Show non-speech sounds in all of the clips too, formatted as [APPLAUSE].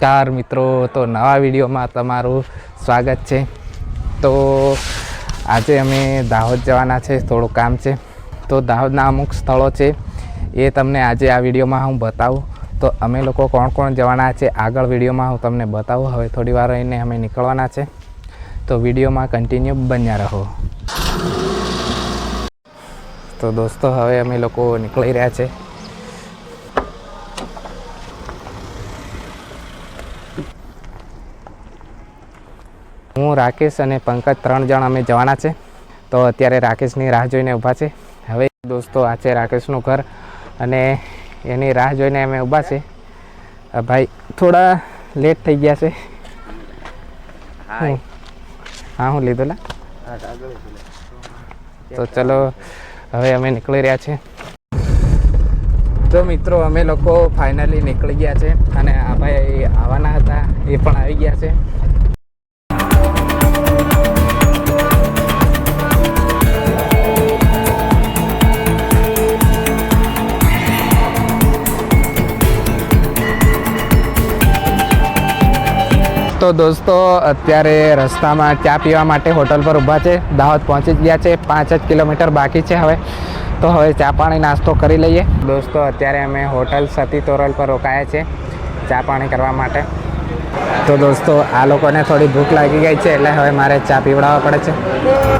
નમસ્કાર મિત્રો, તો નવા વિડીયોમાં તમારું સ્વાગત છે. તો આજે અમે દાહોદ જવાના છે, થોડું કામ છે. તો દાહોદના અમુક સ્થળો છે, એ તમને આજે આ વિડીયોમાં હું બતાવું. તો અમે લોકો કોણ કોણ જવાના છે, આગળ વિડીયોમાં હું તમને બતાવું. હવે થોડી વાર રહીને અમે નીકળવાના છે. તો વિડીયોમાં કન્ટિન્યુ બન્યા રહો. તો દોસ્તો, હવે અમે લોકો નીકળી રહ્યા છે. હું રાકેશ અને પંકજ ત્રણ જણ અમે જવાના છે. તો અત્યારે રાકેશની રાહ જોઈને ઊભા છે. હવે દોસ્તો આ છે રાકેશનું ઘર અને એની રાહ જોઈને અમે ઊભા છે. ભાઈ થોડા લેટ થઈ ગયા છે. હું- હા હું લીધો લા તો ચલો હવે અમે નીકળી રહ્યા છે. તો મિત્રો અમે લોકો ફાઇનલી નીકળી ગયા છે અને આ ભાઈ આવવાના હતા એ પણ આવી ગયા છે. તો દોસ્તો, અત્યારે રસ્તામાં ચા પીવા માટે હોટલ પર ઊભા છે. દાહોદ પહોંચી ગયા છે. પાંચ જ કિલોમીટર બાકી છે હવે. તો હવે ચા પાણી નાસ્તો કરી લઈએ. દોસ્તો, અત્યારે અમે હોટલ સતી તોરલ પર રોકાયા છે ચા પાણી કરવા માટે. તો દોસ્તો, આ લોકોને થોડી ભૂખ લાગી ગઈ છે એટલે હવે મારે ચા પીવડાવવા પડે છે.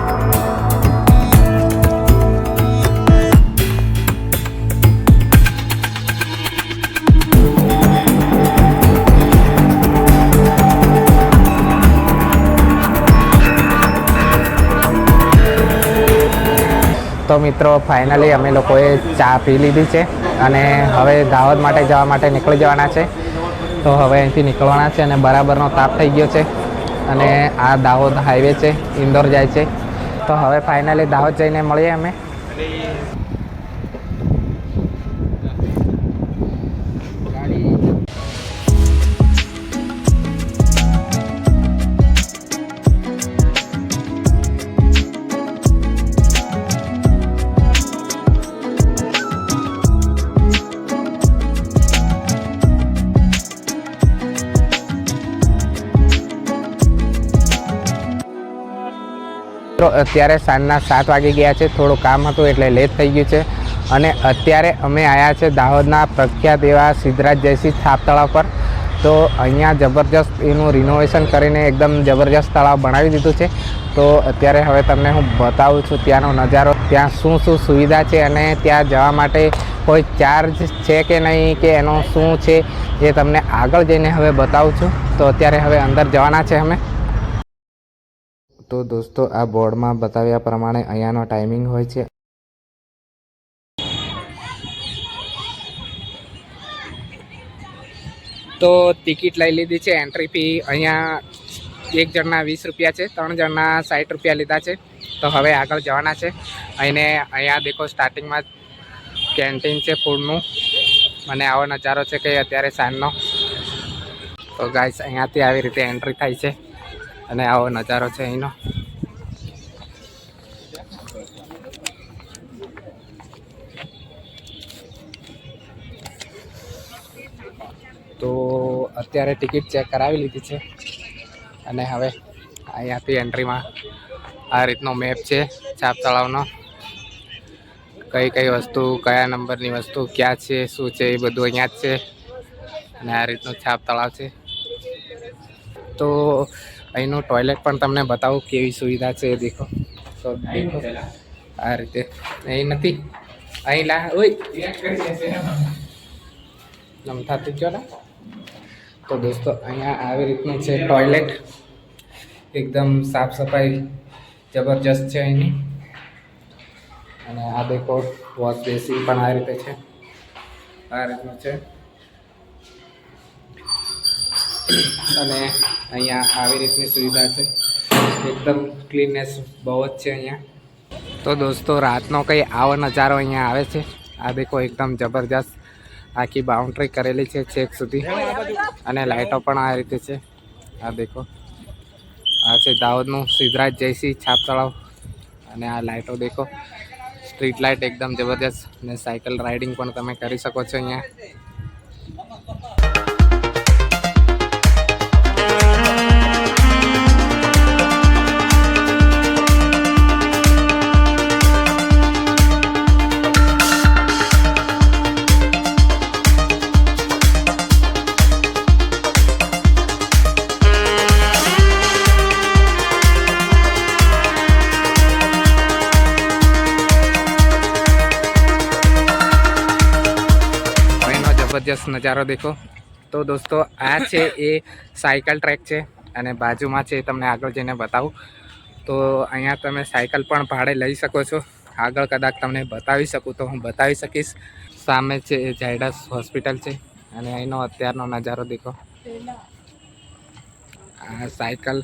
તો મિત્રો ફાઇનલી અમે લોકોએ ચા પી લીધી છે અને હવે દાહોદ માટે જવા માટે નીકળી જવાના છે. તો હવે અહીંથી નીકળવાના છે અને બરાબરનો તાપ થઈ ગયો છે અને આ દાહોદ હાઈવે છે, ઇન્દોર જાય છે. તો હવે ફાઇનલી દાહોદ જઈને મળીએ અમે. અત્યારે સાંજના સાત વાગી ગયા છે. થોડું કામ હતું એટલે લેટ થઈ ગયું છે. અને અત્યારે અમે આવ્યા છે દાહોદના પ્રખ્યાત એવા સિદ્ધરાજ જયસિંહ થાપ તળાવ પર. તો અહીંયા જબરજસ્ત એનું રિનોવેશન કરીને એકદમ જબરજસ્ત તળાવ બનાવી દીધું છે. તો અત્યારે હવે તમને હું બતાવું છું ત્યાંનો નજારો, ત્યાં શું શું સુવિધા છે અને ત્યાં જવા માટે કોઈ ચાર્જ છે કે નહીં, કે એનો શું છે એ તમને આગળ જઈને હવે બતાવું છું. તો અત્યારે હવે અંદર જવાના છે અમે. તો દોસ્તો, આ બોર્ડમાં બતાવ્યા પ્રમાણે અહીંયાનો ટાઈમિંગ હોય છે. તો ટિકિટ લઈ લીધી છે એન્ટ્રી ફી અહીંયા એક જણના વીસ રૂપિયા છે, ત્રણ જણના સાઠ રૂપિયા લીધા છે. તો હવે આગળ જવાના છે. અહીંને અહીંયા દેખો સ્ટાર્ટિંગમાં કેન્ટીન છે ફૂડનું મને આવો નજારો છે કે અત્યારે સાંજનો. તો ગાઈસ અહીંયાથી આવી રીતે એન્ટ્રી થાય છે. અને આવો નજારો છે અહીંનો. તો અત્યારે ટિકિટ ચેક કરાવી લીધી છે અને હવે અહીંયાથી એન્ટ્રીમાં આ રીતનો મેપ છે છાપ તળાવનો. કઈ કઈ વસ્તુ, કયા નંબરની વસ્તુ, ક્યાં છે, શું છે, એ બધું અહીંયા જ છે. અને આ રીતનું છાપ તળાવ છે. તો અહીંનું ટોયલેટ પણ તમને બતાવું કેવી સુવિધા છે એ દેખો. તો દેખો. આ રીતે. અહીં નથી. અહીં લા. ઓય. નમથાતું ગયો તો દોસ્તો, અહીંયા આવી રીતનું છે ટોયલેટ એકદમ સાફ સફાઈ જબરજસ્ત છે અહીંની. અને આ દેખો વોશ બેસિન પણ આ રીતે છે. આ રીતનું છે. અને અહીંયા આવી રીતની સુવિધા છે. એકદમ ક્લીનનેસ બહુ જ છે અહીંયા. તો દોસ્તો, રાતનો કંઈ આવો નજારો અહીંયા આવે છે? આ દેખો, એકદમ જબરજસ્ત આખી બાઉન્ડ્રી કરેલી છે છેક સુધી. અને લાઇટો પણ આ રીતે છે. આ દેખો. આ છે દાહોદનું સિદ્ધરાજ જયસિંહ છાપ તળાવ. અને આ લાઇટો દેખો. સ્ટ્રીટ લાઇટ એકદમ જબરજસ્ત. અને સાયકલ રાઇડિંગ પણ તમે કરી શકો છો અહીંયા. જબરજસ્ત નજારો દેખો. તો દોસ્તો, આ છે એ સાયકલ ટ્રેક છે અને બાજુમાં છે તમને આગળ જઈને બતાવું. તો અહીંયા તમે સાયકલ પણ ભાડે લઈ શકો છો. આગળ કદાચ તમને બતાવી શકું તો હું બતાવી શકીશ. સામે છે એ ઝાયડસ હોસ્પિટલ છે અને અહીંનો અત્યારનો નજારો દેખો. આ સાયકલ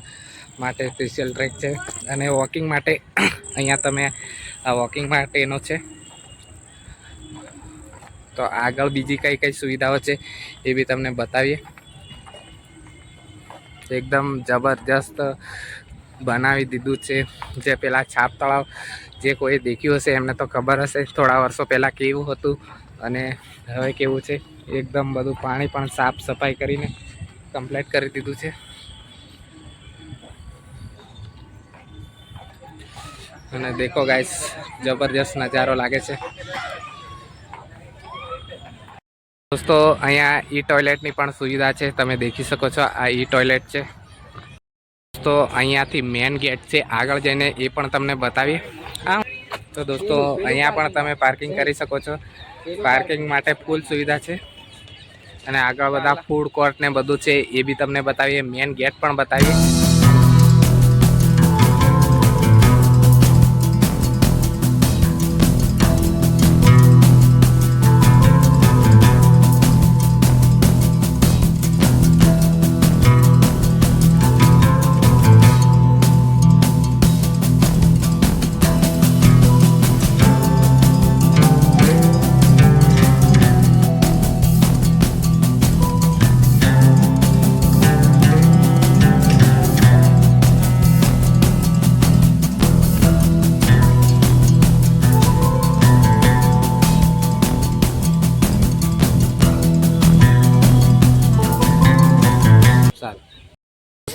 માટે સ્પેશિયલ ટ્રેક છે અને વોકિંગ માટે [COUGHS] અહીંયા તમે આ વોકિંગ માટેનો છે. તો આગળ બીજી કઈ કઈ સુવિધાઓ છે એ બી તમને બતાવીએ. એકદમ જબરજસ્ત બનાવી દીધું છે. જે પેલા છાપ તળાવ જે કોઈ દેખ્યું હશે એમને તો ખબર હશે. થોડા વર્ષો પહેલાં કેવું હતું અને હવે કેવું છે. એકદમ બધું પાણી પણ સાફ સફાઈ કરીને કમ્પ્લીટ કરી દીધું છે. અને દેખો ગાઈસ, જબરજસ્ત નજારો લાગે છે. દોસ્તો, અહીંયા ઈ ટોયલેટની પણ સુવિધા છે, તમે દેખી શકો છો, આ ઈ ટોયલેટ છે. દોસ્તો, અહીંયાથી મેન ગેટ છે, આગળ જઈને એ પણ તમને બતાવીએ. હા તો દોસ્તો, અહીંયા પણ તમે પાર્કિંગ કરી શકો છો. પાર્કિંગ માટે ફૂલ સુવિધા છે. અને આગળ બધા ફૂડ કોર્ટ ને બધું છે, એ બી તમને બતાવીએ. મેન ગેટ પણ બતાવીએ.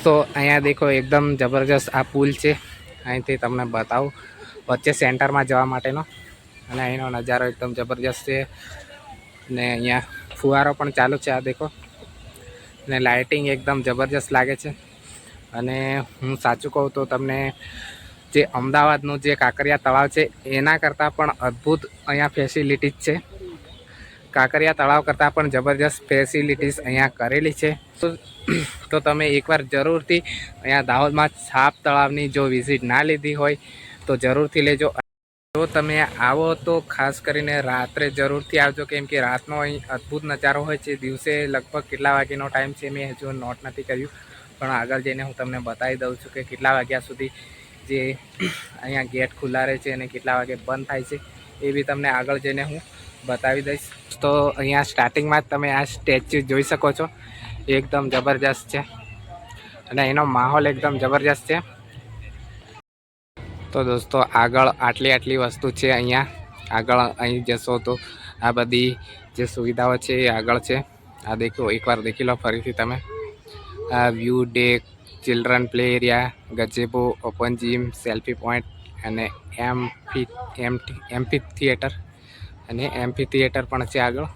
દોસ્તો અહીંયા દેખો એકદમ જબરજસ્ત આ પુલ છે. અહીંથી તમને બતાવું. વચ્ચે સેન્ટરમાં જવા માટેનો અને અહીંનો નજારો એકદમ જબરજસ્ત છે. ને અહીંયા ફુવારો પણ ચાલુ છે આ દેખો. ને લાઇટિંગ એકદમ જબરજસ્ત લાગે છે. અને હું સાચું કહું તો તમને જે અમદાવાદનું જે કાંકરિયા તળાવ છે, એના કરતાં પણ અદ્ભુત અહીંયા ફેસિલિટીઝ છે. કાંકરિયા તળાવ કરતાં પણ જબરજસ્ત ફેસિલિટીઝ અહીંયા કરેલી છે. તો તમે એકવાર જરૂરથી અહીંયા દાહોદમાં છાપ તળાવની જો વિઝિટ ના લીધી હોય, તો જરૂરથી લેજો. જો તમે આવો તો ખાસ કરીને રાત્રે જરૂરથી આવજો, કેમ કે રાતનો અહીં અદ્ભુત નજારો હોય છે. દિવસે લગભગ કેટલા વાગ્યાનો ટાઈમ છે મેં હજુ નોટ નથી કર્યું, પણ આગળ જઈને હું તમને બતાવી દઉં છું કે કેટલા વાગ્યા સુધી જે અહીંયા ગેટ ખુલ્લા રહે છે અને કેટલા વાગે બંધ થાય છે, એ બી તમને આગળ જઈને હું બતાવી દઈશ. તો અહીંયા સ્ટાર્ટિંગમાં જ તમે આ સ્ટેચ્યુ જોઈ શકો છો. એકદમ જબરજસ્ત છે. અને એનો માહોલ એકદમ જબરજસ્ત છે. તો દોસ્તો, આગળ આટલી આટલી વસ્તુ છે અહીંયા. આગળ અહીં જશો તો આ બધી જે સુવિધાઓ છે એ આગળ છે. આ દેખો, એકવાર દેખી લો ફરીથી તમે. આ view deck children play area gazebo open gym selfie point અને એમ એમ એમપી થિયેટર અને એમપી થિયેટર પણ છે આગળ.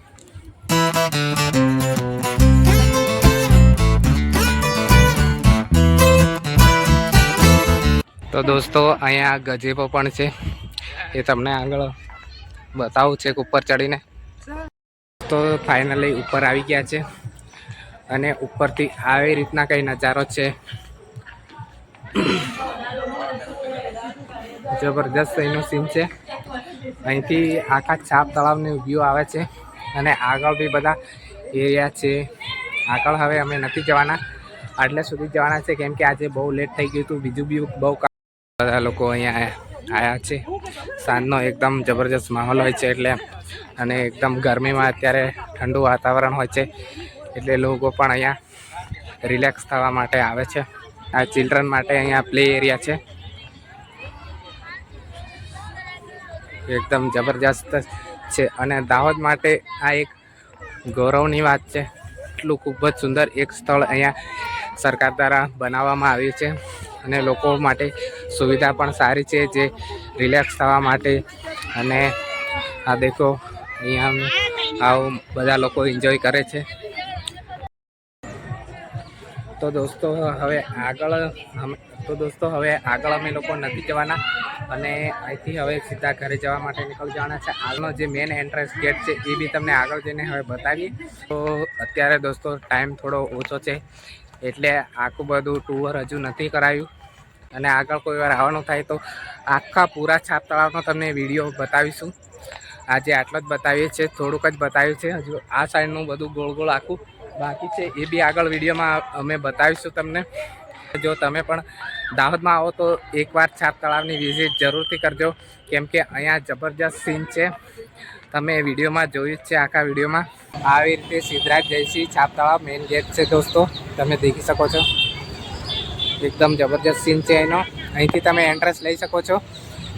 તો દોસ્તો, અહીંયા ગજેબો પણ છે. એ તમને આગળ બતાવું છે ઉપર ચડીને. તો ફાઇનલી ઉપર આવી ગયા છે. અને ઉપરથી આવી રીતના કંઈ નજારો છે. જબરજસ્ત એનું સીન છે. અહીંથી આખા છાપ તળાવની વ્યૂ આવે છે અને આગળ બી બધા એરિયા છે. આગળ હવે અમે નથી જવાના. આટલે સુધી જવાના છે કેમ કે આજે બહુ લેટ થઈ ગયું હતું. બીજું બી બહુ બધા લોકો અહીંયા આવ્યા છે. સાંજનો એકદમ જબરજસ્ત માહોલ હોય છે એટલે અને એકદમ ગરમીમાં અત્યારે ઠંડુ વાતાવરણ હોય છે એટલે લોકો પણ અહીંયા રિલેક્સ થવા માટે આવે છે. આ ચિલ્ડ્રન માટે અહીંયા પ્લે એરિયા છે. એકદમ જબરજસ્ત છે. અને દાહોદ માટે આ એક ગૌરવની વાત છે. એટલું ખૂબ જ સુંદર એક સ્થળ અહીંયા સરકાર દ્વારા બનાવવામાં આવ્યું છે. અને લોકો માટે સુવિધા પણ સારી છે, જે રિલેક્સ થવા માટે. અને આ દેખો, અહીંયા આવું બધા લોકો એન્જોય કરે છે. તો દોસ્તો, હવે આગળ તો દોસ્તો, હવે આગળ અમે લોકો નથી જવાના અને અહીંથી હવે સીધા ઘરે જવા માટે નીકળી જવાના છે. હાલનો જે મેઇન એન્ટ્રન્સ ગેટ છે, એ બી તમને આગળ જઈને હવે બતાવીએ. તો અત્યારે દોસ્તો ટાઈમ થોડો ઓછો છે, એટલે આખું બધું ટુર હજુ નથી કરાયું. અને આગળ કોઈ વાર આવવાનું થાય તો આખા પૂરા છાપ તળાવનો તમને વીડિયો બતાવીશું. આજે આટલો જ બતાવીએ છીએ, થોડુંક જ બતાવ્યું છે હજુ આ સાઈડનું બધું ગોળ ગોળ આખું બાકી છે એ બી આગળ વિડીયોમાં અમે બતાવીશું તમને. જો તમે પણ દાહોદમાં આવો તો એકવાર છાપ તળાવની વિઝિટ જરૂરથી કરજો. કેમ કે અહીંયા જબરજસ્ત સીન છે. તમે વિડીયોમાં જોયું જ છે આખા વિડીયોમાં. આવી રીતે સિદ્ધરાજ જયસિંહ છાપ તળાવ મેઇન ગેટ છે દોસ્તો. તમે દેખી શકો છો. એકદમ જબરજસ્ત સીન છે એનો. અહીંથી તમે એન્ટ્રન્સ લઈ શકો છો.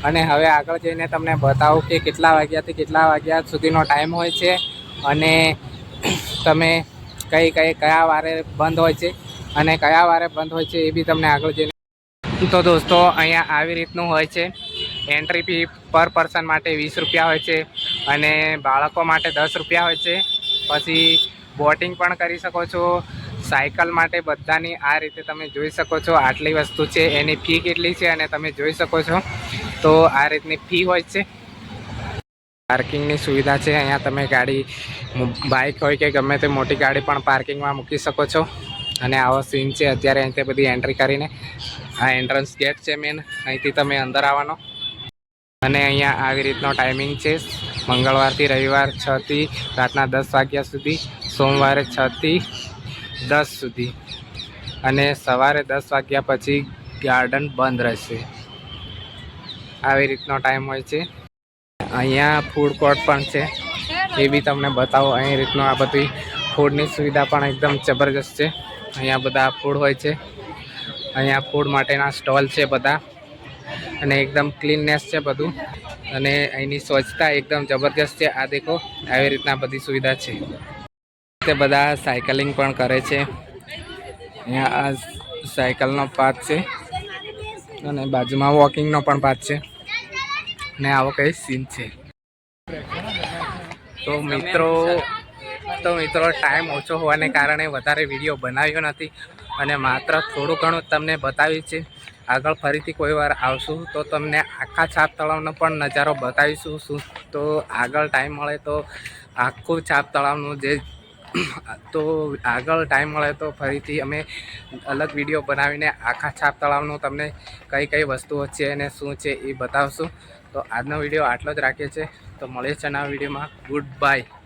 અને હવે આગળ જઈને તમને બતાવું કે કેટલા વાગ્યાથી કેટલા વાગ્યા સુધીનો ટાઈમ હોય છે. અને તમે કઈ કઈ કયા વારે બંધ હોય છે અને કયા વારે બંધ હોય છે એ બી તમને આગળ જઈને તો દોસ્તો, અહીંયા આવી રીતનું હોય છે. એન્ટ્રી ફી પર પર્સન માટે વીસ રૂપિયા હોય છે અને બાળકો માટે દસ રૂપિયા હોય છે. પછી બોટિંગ પણ કરી શકો છો. સાયકલ માટે બધાની આ રીતે તમે જોઈ શકો છો આટલી વસ્તુ છે. એની ફી કેટલી છે અને તમે જોઈ શકો છો. તો આ રીતની ફી હોય છે. પાર્કિંગની સુવિધા છે. અહીંયા તમે ગાડી, બાઇક હોય કે ગમે તે મોટી ગાડી પણ પાર્કિંગમાં મૂકી શકો છો. અને આવો સીન છે. અત્યારે અહીંથી બધી એન્ટ્રી કરીને આ એન્ટ્રન્સ ગેટ છે મેન અહીંથી તમે અંદર આવવાનો. અને અહીંયા આવી રીતનો ટાઈમિંગ છે. મંગળવારથી રવિવાર છથી રાતના દસ વાગ્યા સુધી, સોમવારે છથી દસ સુધી. અને સવારે દસ વાગ્યા પછી ગાર્ડન બંધ રહેશે. આવી રીતનો ટાઈમ હોય છે. અહીંયા ફૂડ કોર્ટ પણ છે. એ બી તમને બતાવો. અહીં રીતનું આ બધી ફૂડની સુવિધા પણ એકદમ જબરજસ્ત છે. અહીંયા બધા ફૂડ હોય છે. અહીંયા ફૂડ માટેના સ્ટોલ છે બધા. અને એકદમ ક્લીનનેસ છે બધું. અને અહીંની સ્વચ્છતા એકદમ જબરજસ્ત છે. આ દેખો, આવી રીતના બધી સુવિધા છે. તે બધા સાયકલિંગ પણ કરે છે. અહીંયા આ સાયકલનો પાથ છે. અને બાજુમાં વોકિંગનો પણ પાથ છે. ને આવો કઈ સીન છે. તો મિત્રો તો મિત્રો ટાઈમ ઓછો હોવાને કારણે વધારે વીડિયો બનાવ્યો નથી અને માત્ર થોડું ઘણું તમને બતાવ્યું છે આગળ ફરીથી કોઈ વાર આવશું તો તમને આખા છાપ તળાવનો પણ નજારો બતાવીશું શું. તો આગળ ટાઈમ મળે તો આખું છાપ તળાવનું જે [CLEARS THROAT] તો આગળ ટાઈમ મળે તો ફરીથી અમે અલગ વીડિયો બનાવીને આખા છાપ તળાવનું તમને કઈ કઈ વસ્તુઓ છે અને શું છે એ બતાવશું. તો આજનો વીડિયો આટલો જ રાખીએ છીએ. તો મળીએ છે નવા વિડીયોમાં. Good bye